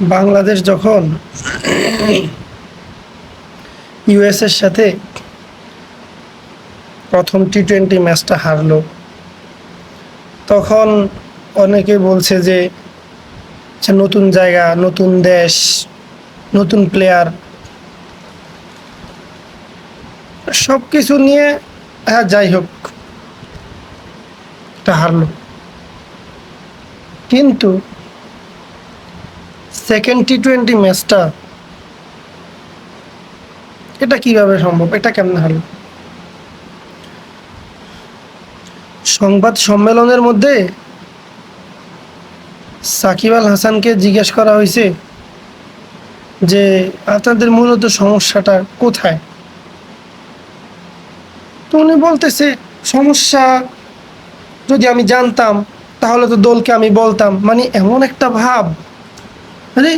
বাংলাদেশ যখন ইউএসের সাথে প্রথম টি টোয়েন্টি ম্যাচটা হারলো, তখন অনেকে বলছে যে নতুন জায়গা, নতুন দেশ, নতুন প্লেয়ার সব কিছু নিয়ে হ্যাঁ যাই হোক হারলো। কিন্তু সেকেন্ড টি টোয়েন্টি ম্যাচটা এটা কীভাবে সম্ভব? এটা কেমন হলো? সংবাদ সম্মেলনের মধ্যে সাকিব আল হাসানকে জিজ্ঞেস করা হয়েছে যে, আপনাদের মূলত সমস্যাটা কোথায়? তো উনি বলতেছে, সমস্যা যদি আমি জানতাম, তাহলে তো দলকে আমি বলতাম। মানে এমন একটা ভাব। আরে,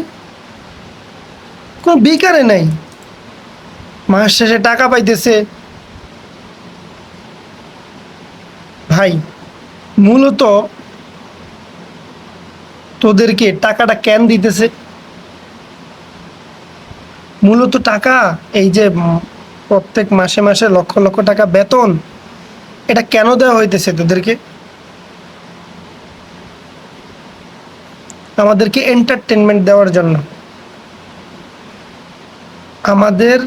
কোনো বেকারে নাই। মাস শেষে টাকা পাইতেছে। ভাই, মূলত তোদেরকে টাকাটা কেন দিতেছে? মূলত টাকা, এই যে প্রত্যেক মাসে মাসে লক্ষ লক্ষ টাকা বেতন, এটা কেন দেওয়া হইতেছে তোদেরকে? আমাদেরকে এন্টারটেনমেন্ট দেওয়ার জন্য। আমাদের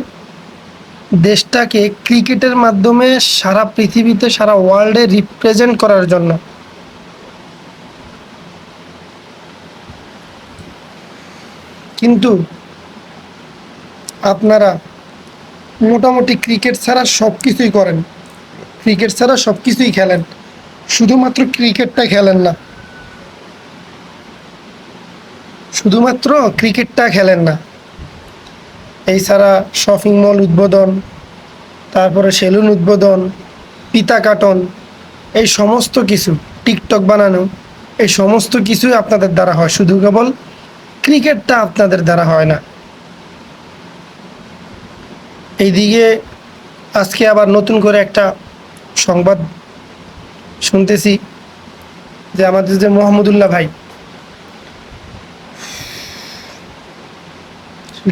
দেশটাকে ক্রিকেটের মাধ্যমে সারা পৃথিবীতে, সারা ওয়ার্ল্ডে রিপ্রেজেন্ট করার জন্য। কিন্তু আপনারা মোটামুটি ক্রিকেট ছাড়া সব কিছুই করেন। ক্রিকেট ছাড়া সব কিছুই খেলেন। শুধুমাত্র ক্রিকেটটা খেলেন না। শুধুমাত্র ক্রিকেটটা খেলেন না। এই ছাড়া শপিং মল উদ্বোধন, তারপরে সেলুন উদ্বোধন, পিতা কাটন এই সমস্ত কিছু, টিকটক বানানো, এই সমস্ত কিছুই আপনাদের দ্বারা হয়। শুধু কেবল ক্রিকেটটা আপনাদের দ্বারা হয় না। এইদিকে আজকে আবার নতুন করে একটা সংবাদ শুনতেছি যে আমাদের যে মোহাম্মদুল্লাহ ভাই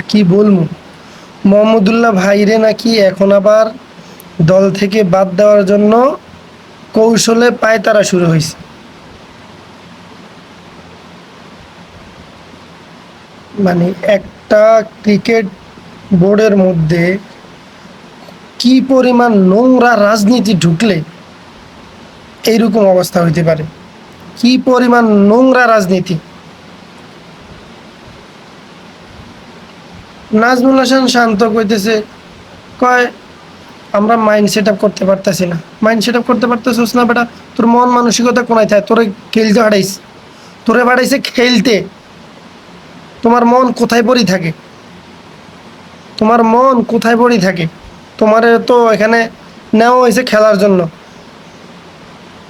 কি বলব? মোহাম্মদুল্লাহ ভাইরে নাকি এখন আবার দল থেকে বাদ দেওয়ার জন্য কৌশলে পায়তারা শুরু হয়েছে। মানে একটা ক্রিকেট বোর্ডের মধ্যে কি পরিমাণ নোংরা রাজনীতি ঢুকলে এইরকম অবস্থা হইতে পারে? কি পরিমাণ নোংরা রাজনীতি? নাজমুল হাসান শান্ত কইতেছে, কয়, আমরা মাইন্ড সেট আপ করতে পারতেছি না। মাইন্ড সেট আপ করতে পারতেছিস না বেটা, তোর মন মানসিকতা কোনায় থাকে তোরে খেলতে হারাইস তোরে বাড়াইছে খেলতে। তোমার মন কোথায় পড়ি থাকে? তোমার মন কোথায় পড়ি থাকে? তোমার তো এখানে নেওয়া হয়েছে খেলার জন্য।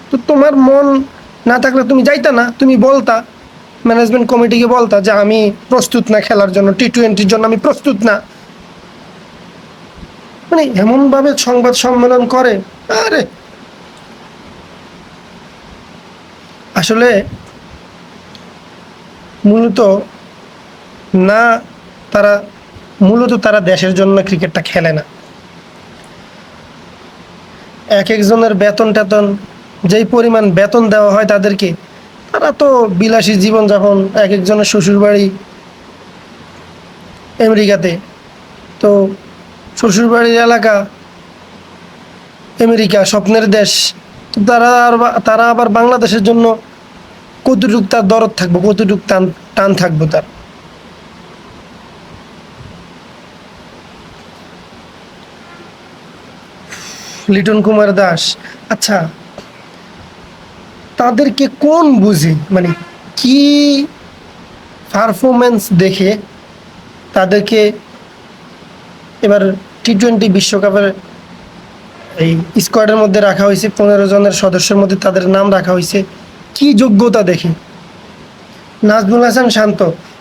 তো তোমার মন না থাকলে তুমি যাইতা না, তুমি বলতা। ম্যানেজমেন্ট কমিটিকে বলতা যে আমি প্রস্তুত না খেলার জন্য টি টোয়েন্টির জন্য আমি প্রস্তুত না। মানে এমনভাবে সংবাদ সম্মেলন করে, আরে! আসলে মূলত না, তারা, মূলত তারা দেশের জন্য ক্রিকেটটা খেলে না। এক একজনের বেতন টেতন যেই পরিমাণ বেতন দেওয়া হয় তাদেরকে তারা তো বিলাসী জীবন জীবনযাপন এক একজনের শ্বশুরবাড়ি আমেরিকাতে। তো শ্বশুরবাড়ির এলাকা আমেরিকা, স্বপ্নের দেশ। তারা আর তারা আবার বাংলাদেশের জন্য কতটুক তার দরদ থাকব, কতটুক টান টান থাকব তার? লিটন কুমার দাস আচ্ছা। তাদেরকে কোন বুঝে? মানে কি পারফরমেন্স দেখে তাদেরকে এবার টি টোয়েন্টি বিশ্বকাপের এই স্কোয়াডের মধ্যে রাখা হয়েছে, পনেরো জনের সদস্যের মধ্যে তাদের নাম রাখা হয়েছে, কি যোগ্যতা দেখে? নাজমুল হাসান শান্ত,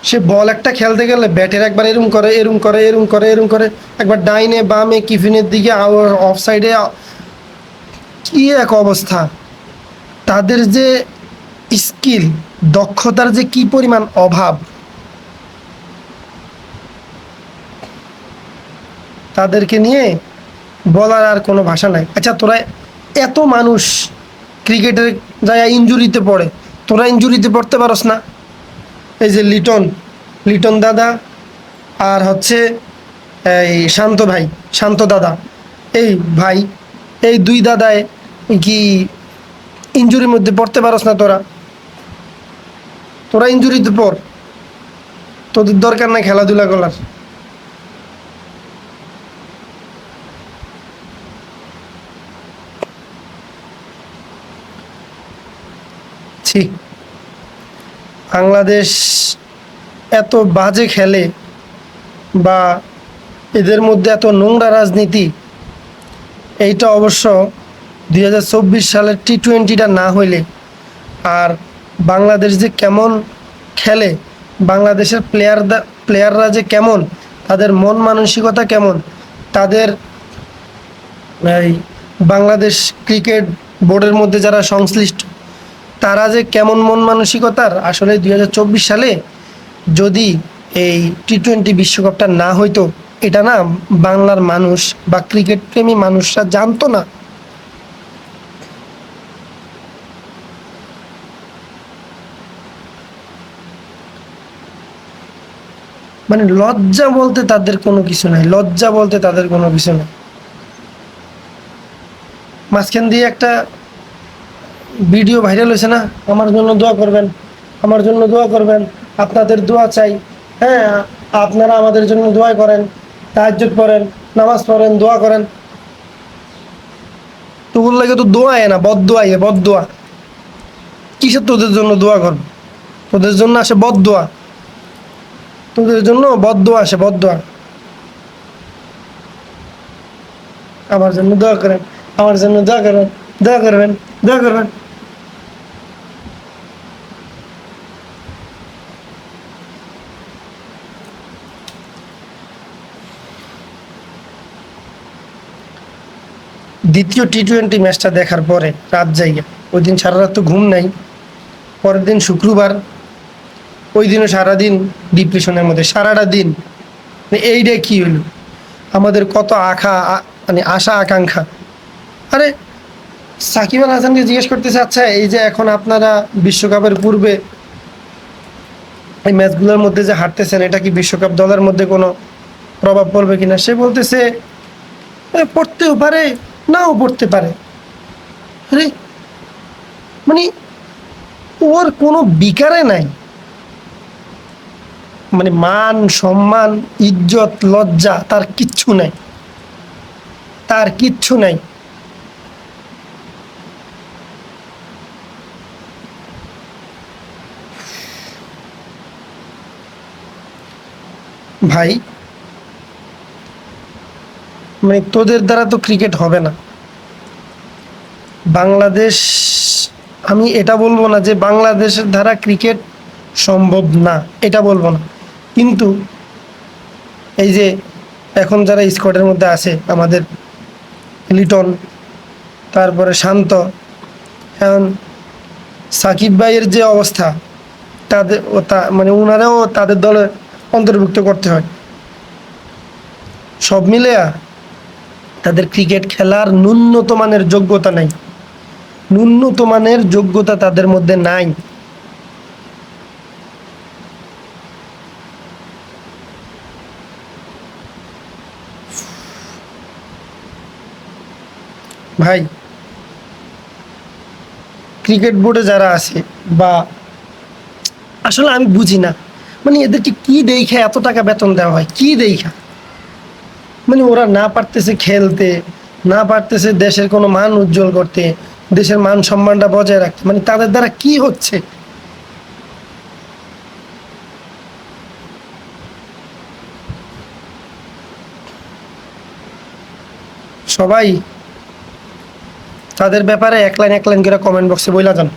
সে বল একটা খেলতে গেলে ব্যাটের একবার এরম করে এরম করে এরম করে এরম করে, একবার ডাইনে বামে, কিফিনের দিকে অফ সাইডে কি এক অবস্থা? তাদের যে স্কিল, দক্ষতার যে কি পরিমাণ অভাব, তাদেরকে নিয়ে বলার আর কোনো ভাষা নাই। আচ্ছা তোরা এত মানুষ ক্রিকেটের যায় ইঞ্জুরিতে পড়ে, তোরা ইঞ্জুরিতে পড়তে পারস না। এই যে লিটন লিটন দাদা আর হচ্ছে এই শান্ত ভাই, শান্ত দাদা। এই ভাই, এই দুই দাদায় কি ইঞ্জুরির মধ্যে পড়তে পারস না তোরা। তোরা ইঞ্জুরিতে পড়। তোদের দরকার নাই খেলাধুলা করার। ছি। বাংলাদেশ এত বাজে খেলে বা এদের মধ্যে এত নোংরা রাজনীতি, এইটা অবশ্য দুই হাজার চব্বিশ সালের টি টোয়েন্টিটা না হইলে আর বাংলাদেশ যে কেমন খেলে, বাংলাদেশের প্লেয়ার প্লেয়াররা যে কেমন, তাদের মন মানসিকতা কেমন, তাদের এই বাংলাদেশ ক্রিকেট বোর্ডের মধ্যে যারা সংশ্লিষ্ট, তারা যে কেমন মন মানসিকতার, আসলে দুই হাজার চব্বিশ সালে যদি এই টি টোয়েন্টি বিশ্বকাপটা না হইতো, এটা না বাংলার মানুষ বা ক্রিকেট প্রেমী মানুষরা জানতো না। মানে লজ্জা বলতে তাদের কোনো কিছু নাই, লজ্জা বলতে তাদের কোনো কিছু নাই। মাঝখান দিয়ে একটা ভিডিও ভাইরাল হয়েছে না? আমার জন্য দোয়া করবেন, আমার জন্য দোয়া করবেন, আপনাদের দোয়া চাই। হ্যাঁ আপনারা আমাদের জন্য দোয়া করেন, তাহাজ্জুদ করেন নামাজ পড়েন, দোয়া করেন। তোগুলো লাগে তো দোয়া না বদ দোয়া বদ দোয়া কিসের তোদের জন্য দোয়া করব? তোদের জন্য আসে বদ দোয়া তোদের জন্য বদ আসে বদ আমার জন্য দোয়া করেন, আমার জন্য দোয়া করবেন দোয়া করবেন দোয়া করবেন। দ্বিতীয় টি টোয়েন্টি ম্যাচটা দেখার পরে রাত জায়গা। ওই দিন সারা রাত তো ঘুম নাই। পরের দিন শুক্রবার ওই দিনও সারাদিন ডিপ্রেশনের মধ্যে, সারাটা দিন। মানে এইটা কি হলো? আমাদের কত আশা আ- মানে আশা, আকাঙ্ক্ষা। আরে, সাকিব আল হাসানকে জিজ্ঞেস করতেছে আচ্ছা এই যে এখন আপনারা বিশ্বকাপের পূর্বে এই ম্যাচগুলোর মধ্যে যে হারতেছেন, এটা কি বিশ্বকাপ দলের মধ্যে কোনো প্রভাব পড়বে কিনা? সে বলতেছে পড়তেও পারে, নাও পড়তে পারে। আরে মানে ওর কোনো বিকারে নাই। মানে মান, সম্মান, ইজ্জত, লজ্জা, তার কিচ্ছু নাই। তার কিচ্ছু নাই। ভাই মানে তোদের দ্বারা তো ক্রিকেট হবে না। বাংলাদেশ, আমি এটা বলব না যে বাংলাদেশের দ্বারা ক্রিকেট সম্ভব না, এটা বলব না। কিন্তু এই যে এখন যারা স্কোয়াডের মধ্যে আছে, আমাদের লিটন, তারপরে শান্ত, এখন সাকিব ভাইয়ের যে অবস্থা, তাদের তা মানে ওনারাও তাদের দলে অন্তর্ভুক্ত করতে হয়। সব মিলে তাদের ক্রিকেট খেলার ন্যূনতম মানের যোগ্যতা নাই। ন্যূনতমানের যোগ্যতা তাদের মধ্যে নাই। ভাই ক্রিকেট বোর্ডে যারা আছে বা আসলে আমি বুঝি না মানে এদেরকে কি দেখে এত টাকা বেতন দেওয়া হয়? কি দেখা? মানে ওরা না পারতেছে খেলতে, না পারতেছে দেশের কোনো মান উজ্জ্বল করতে, দেশের মান সম্মানটা বজায় রাখতে মানে তাদের দ্বারা কি হচ্ছে? সবাই তাদের ব্যাপারে এক লাইন এক লাইন করে কমেন্ট বক্সে বইলা যান।